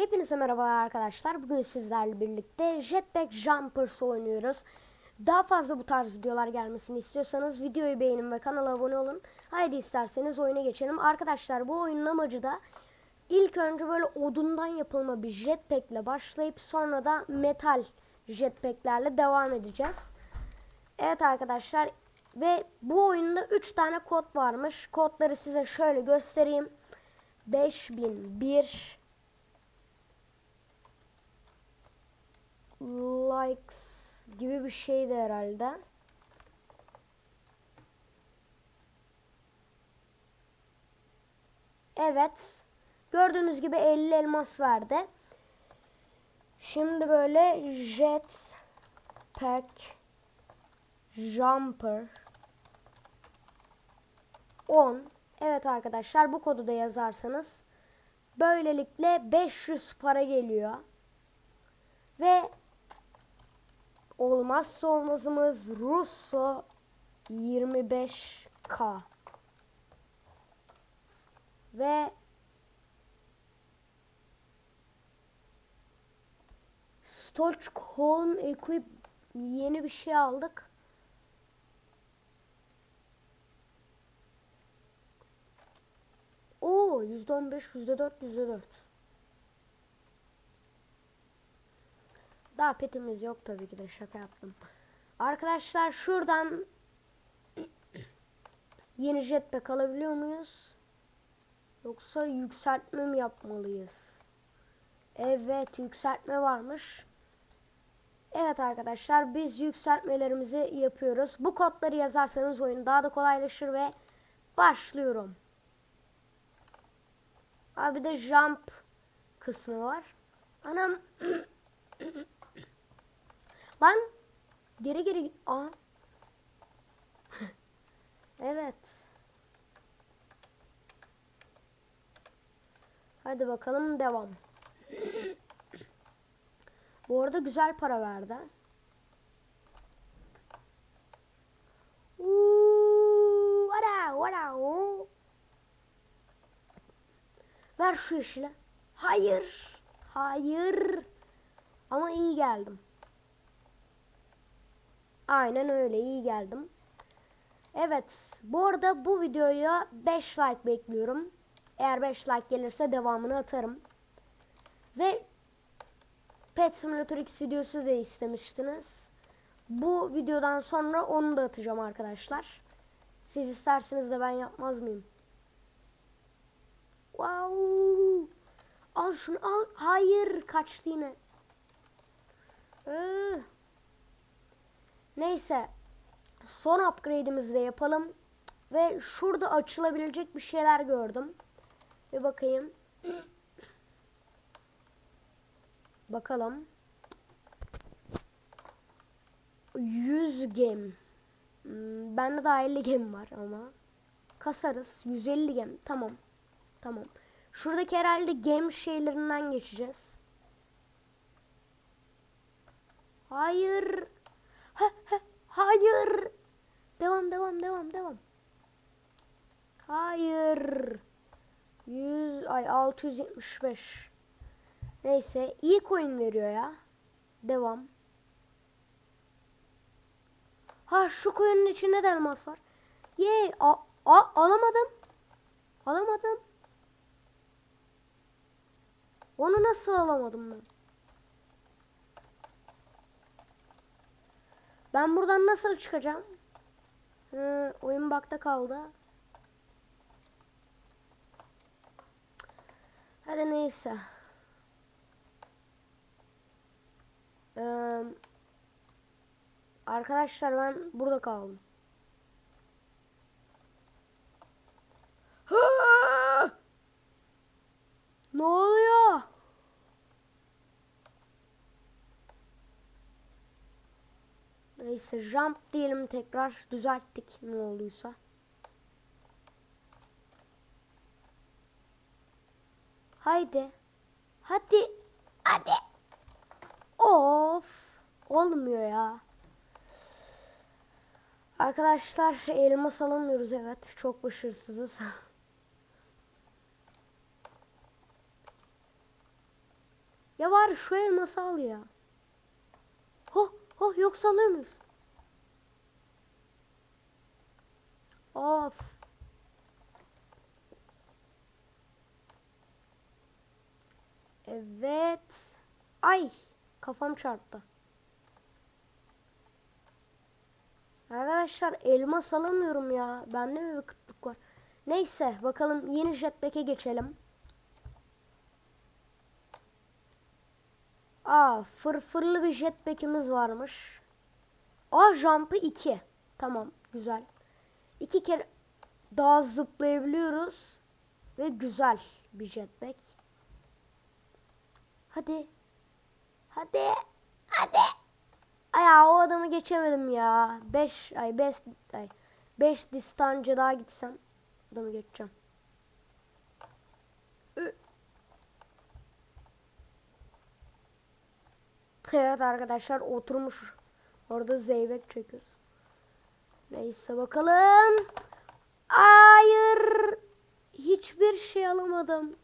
Hepinize merhabalar arkadaşlar. Bugün sizlerle birlikte Jetpack Jumpers oynuyoruz. Daha fazla bu tarz videolar gelmesini istiyorsanız videoyu beğenin ve kanala abone olun. Haydi isterseniz oyuna geçelim. Arkadaşlar bu oyunun amacı da ilk önce böyle odundan yapılma bir jetpack ile başlayıp sonra da metal jetpacklerle devam edeceğiz. Evet arkadaşlar ve bu oyunda 3 tane kod varmış. Kodları size şöyle göstereyim. 5001 likes gibi bir şeydi herhalde. Evet. Gördüğünüz gibi 50 elmas verdi. Şimdi böyle jet pack jumper 10 Evet arkadaşlar bu kodu da yazarsanız böylelikle 500 para geliyor. Ve olmazsa olmazımız Russo 25K. Ve Stockholm Equip yeni bir şey aldık. Oo %15, %4, %4. Daha petimiz yok tabii ki de şaka yaptım. Arkadaşlar şuradan yeni jetpack alabiliyor muyuz? Yoksa yükseltme mi yapmalıyız? Evet yükseltme varmış. Evet arkadaşlar biz yükseltmelerimizi yapıyoruz. Bu kodları yazarsanız oyun daha da kolaylaşır ve başlıyorum. Abi de jump kısmı var. Anam Lan geri geri. Aa. evet. Hadi bakalım devam. Bu arada güzel para verdi. Ver şu yeşile. Hayır. Hayır. Ama iyi geldim. Aynen öyle iyi geldim. Evet bu arada bu videoya 5 like bekliyorum. Eğer 5 like gelirse devamını atarım. Ve Pet Simulator X videosu da istemiştiniz. Bu videodan sonra onu da atacağım arkadaşlar. Siz isterseniz de ben yapmaz mıyım? Wow! Al şunu al. Hayır kaçtı yine. Ee. Neyse. Son upgrade'imizi de yapalım. Ve şurada açılabilecek bir şeyler gördüm. Bir bakayım. Bakalım. 100 gem. Hmm, bende daha 50 gem var ama. Kasarız. 150 gem. Tamam. Tamam. Şuradaki herhalde gem şeylerinden geçeceğiz. Hayır. Ha, ha, hayır. Devam devam devam devam. Hayır. 100 ay 675. Neyse iyi coin veriyor ya. Devam. Ha şu coin'in içinde de elmas var. Ye a, a, alamadım. Alamadım. Onu nasıl alamadım ben? Ben buradan nasıl çıkacağım? Hı, oyun bakta kaldı. Hadi neyse. Ee, arkadaşlar ben burada kaldım. ne oluyor? Neyse jump diyelim tekrar düzelttik ne olduysa. Haydi. Hadi. Hadi. Of. Olmuyor ya. Arkadaşlar elmas alamıyoruz evet. Çok başarısızız. Ya var şu elması al ya. Ho ho yoksa alıyor muyuz? Of. Evet. Ay kafam çarptı. Arkadaşlar elmas alamıyorum ya. Bende mi bir kıtlık var? Neyse bakalım yeni jetpack'e geçelim. Aa fırfırlı bir jetpack'imiz varmış. Aa jump'ı 2. Tamam güzel. İki kere daha zıplayabiliyoruz. Ve güzel bir jetpack. Hadi. Hadi. Hadi. Ay o adamı geçemedim ya. 5 ay 5 ay 5 distancı daha gitsem adamı geçeceğim. Evet arkadaşlar oturmuş. Orada zeybek çekiyoruz. Neyse bakalım. Hayır. Hiçbir şey alamadım.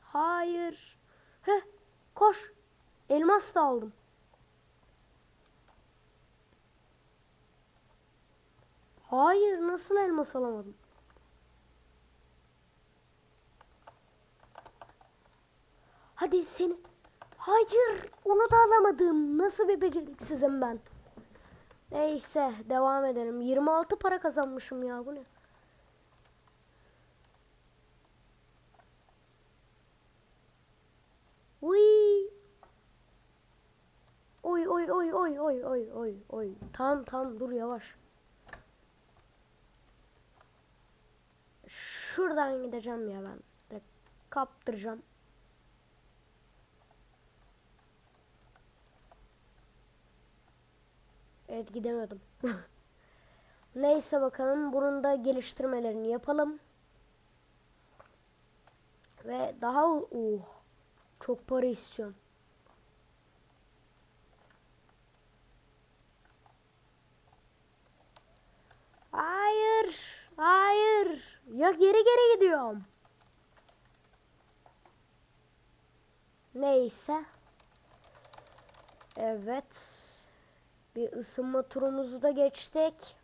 Hayır. Heh, koş. Elmas da aldım. Hayır, nasıl elmas alamadım? Hadi seni. Hayır, onu da alamadım. Nasıl bir beceriksizim ben? Neyse, devam edelim. 26 para kazanmışım ya, bu ne? Uy. Oy oy oy oy oy oy oy oy. Tamam tamam dur yavaş. Şuradan gideceğim ya ben. Kaptıracağım. Evet gidemedim. Neyse bakalım bunun da geliştirmelerini yapalım. Ve daha oh çok para istiyorum. Hayır. Hayır. Ya geri geri gidiyorum. Neyse. Evet. Bir ısınma turumuzu da geçtik.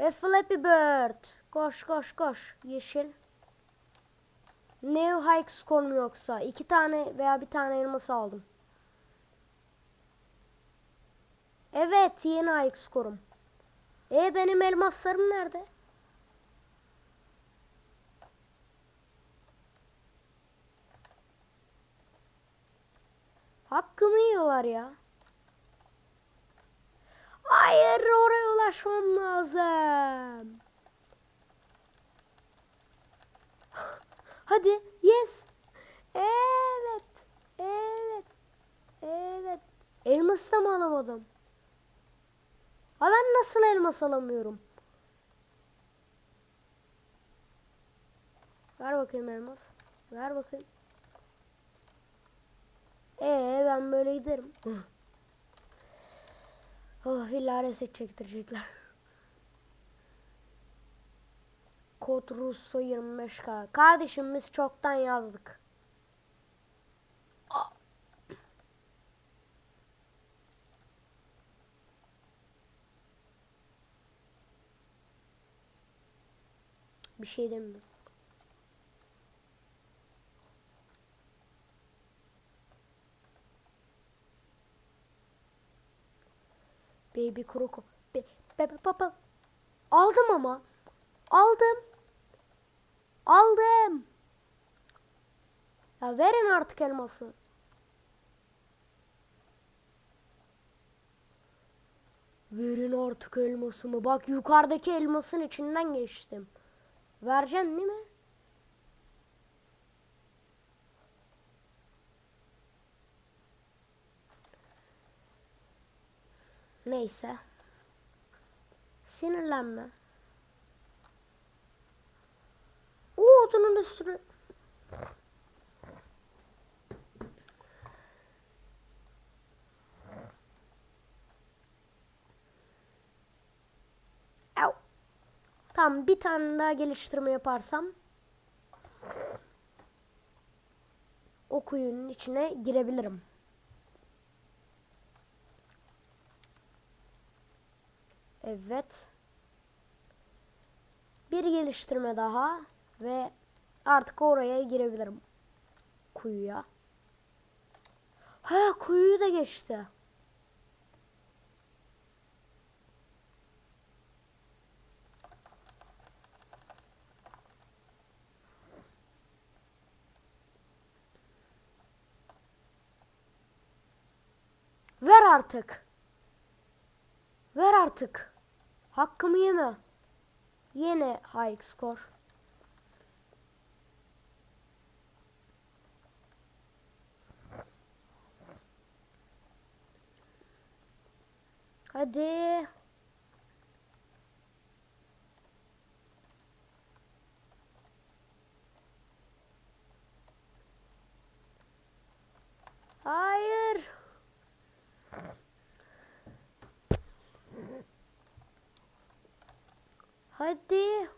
Ve Flappy Bird. Koş koş koş. Yeşil. New Hike skor mu yoksa? iki tane veya bir tane elması aldım. Evet yeni Hike skorum. E benim elmaslarım nerede? Hakkımı yiyorlar ya. Hayır oraya ulaşmam lazım. Hadi yes. Evet. Evet. Evet. Elması da mı alamadım? Ha ben nasıl elmas alamıyorum? Ver bakayım elmas. Ver bakayım. Ee ben böyle giderim. oh illa reset çektirecekler. Kod Russo 25K. Kardeşim biz çoktan yazdık. Bir şey demiyorum. Baby kroko. Be, be, be, be, be. Aldım ama. Aldım. Aldım. Ya verin artık elması. Verin artık elmasımı. Bak yukarıdaki elmasın içinden geçtim. Vereceksin değil mi? Neyse. Sinirlenme. O odunun üstüne. Au. Tamam bir tane daha geliştirme yaparsam. o içine girebilirim. Evet. Bir geliştirme daha ve artık oraya girebilirim. Kuyuya. Ha kuyuyu da geçti. Ver artık. Ver artık. Hakkımı yeme. Yine high score. Hadi. Hayır. Hadi.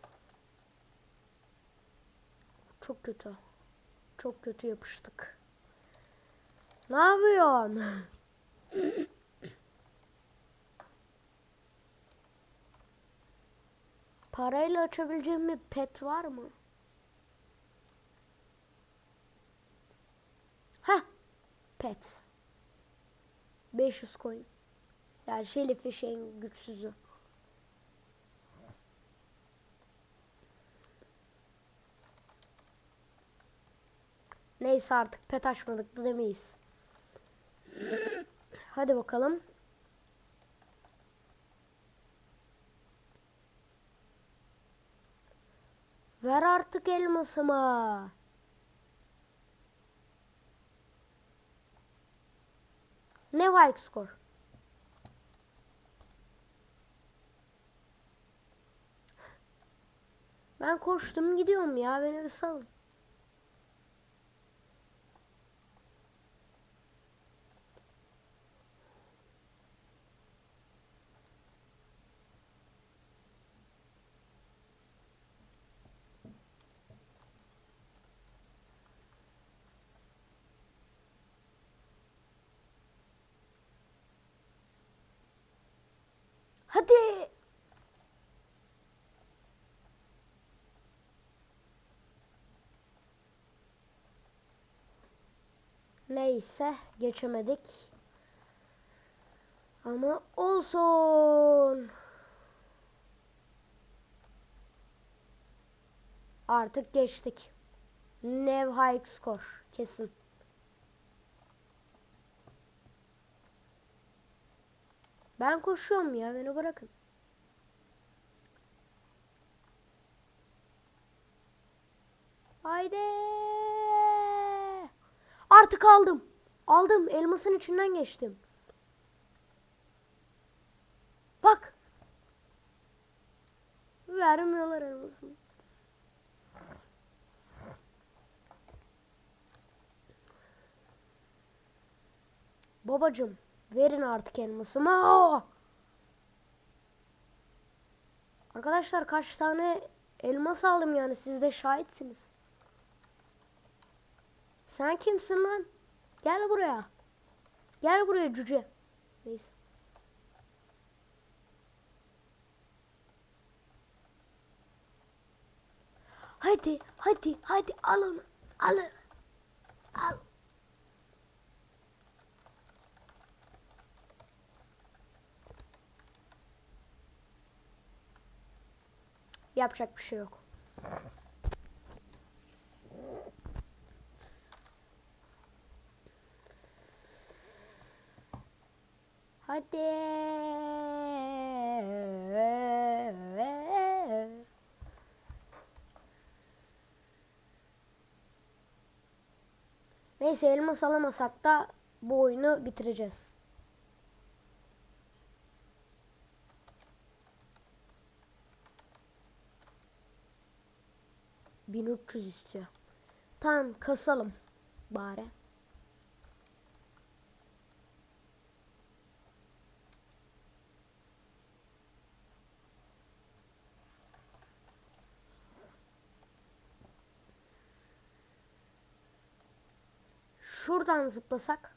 Çok kötü. Çok kötü yapıştık. Ne yapıyorsun? Parayla açabileceğim bir pet var mı? Ha, pet. 500 coin. Yani şeyin güçsüzü. Neyse artık pet açmadık da demeyiz. Hadi bakalım. Ver artık elmasımı. Ne like skor? Ben koştum gidiyorum ya beni bir salın. Hadi. Neyse geçemedik. Ama olsun. Artık geçtik. Nev high score kesin. Ben koşuyorum ya beni bırakın. Haydi. Artık aldım. Aldım. Elmasın içinden geçtim. Bak. Vermiyorlar elmasını. Babacım verin artık elmasımı. Aa! Arkadaşlar kaç tane elmas aldım yani siz de şahitsiniz. Sen kimsin lan? Gel buraya. Gel buraya cüce. Neyse. Hadi, hadi, hadi al onu. Al. Yapacak bir şey yok. Hadi. Neyse elmas alamasak da bu oyunu bitireceğiz. Bin üç yüz istiyor. Tamam kasalım bari. Şuradan zıplasak.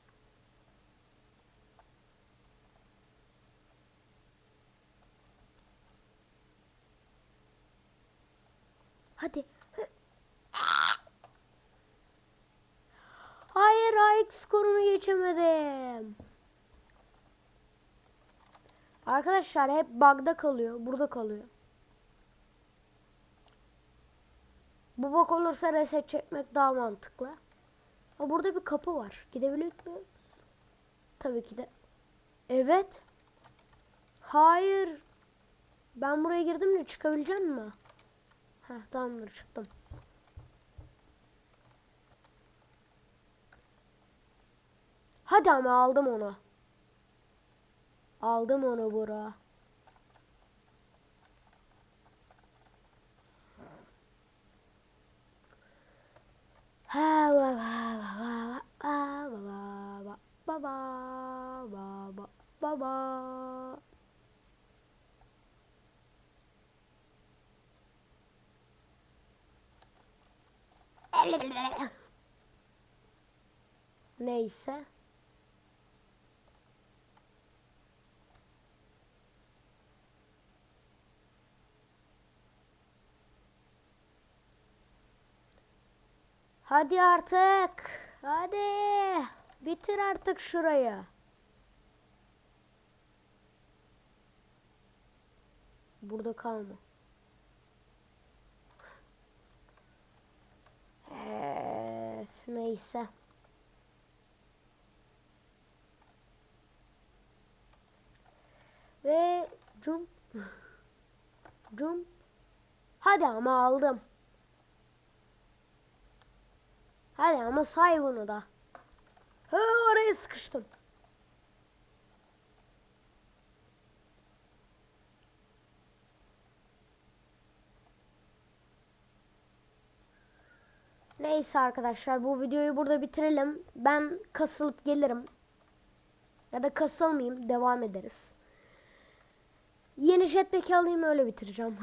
Hadi. Hayır AX skorumu geçemedim. Arkadaşlar hep bug'da kalıyor. Burada kalıyor. Bu bak olursa reset çekmek daha mantıklı. Ha burada bir kapı var. Gidebilir mi? Tabii ki de. Evet. Hayır. Ben buraya girdim de çıkabilecek mi? Heh tamamdır çıktım. Hadi ama aldım onu. Aldım onu bura. Ha ba ba ba ba ba ba ba ba ba ba ba ba. Neyse. Hadi artık. Hadi. Bitir artık şurayı. Burada kalma. Öf, neyse. Ve cum cum Hadi ama aldım. Hadi ama say bunu da. Hı, oraya sıkıştım. Neyse arkadaşlar bu videoyu burada bitirelim. Ben kasılıp gelirim. Ya da kasılmayayım devam ederiz. Yeni jetpack alayım öyle bitireceğim.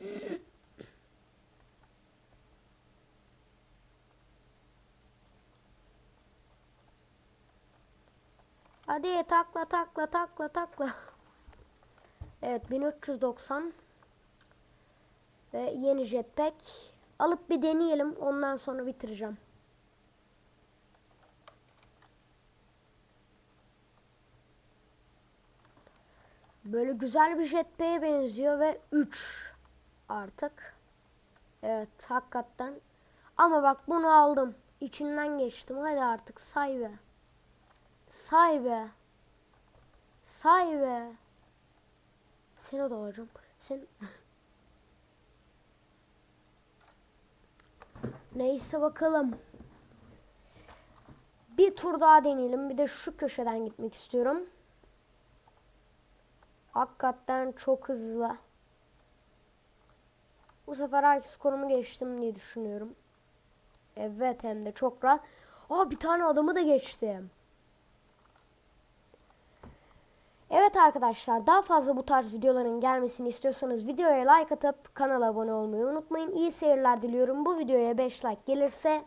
Hadi takla takla takla takla. Evet 1390 ve yeni jetpack alıp bir deneyelim ondan sonra bitireceğim. Böyle güzel bir jetpack'e benziyor ve 3 artık. Evet hakikaten. Ama bak bunu aldım. İçinden geçtim. Hadi artık say be. Say be. Seni de alacağım. Sen... Neyse bakalım. Bir tur daha deneyelim. Bir de şu köşeden gitmek istiyorum. Hakikaten çok hızlı. Bu sefer IQ skorumu geçtim diye düşünüyorum. Evet hem de çok rahat. Aa bir tane adamı da geçtim. Evet arkadaşlar daha fazla bu tarz videoların gelmesini istiyorsanız videoya like atıp kanala abone olmayı unutmayın. İyi seyirler diliyorum. Bu videoya 5 like gelirse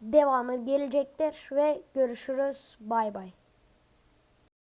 devamı gelecektir ve görüşürüz. Bay bay.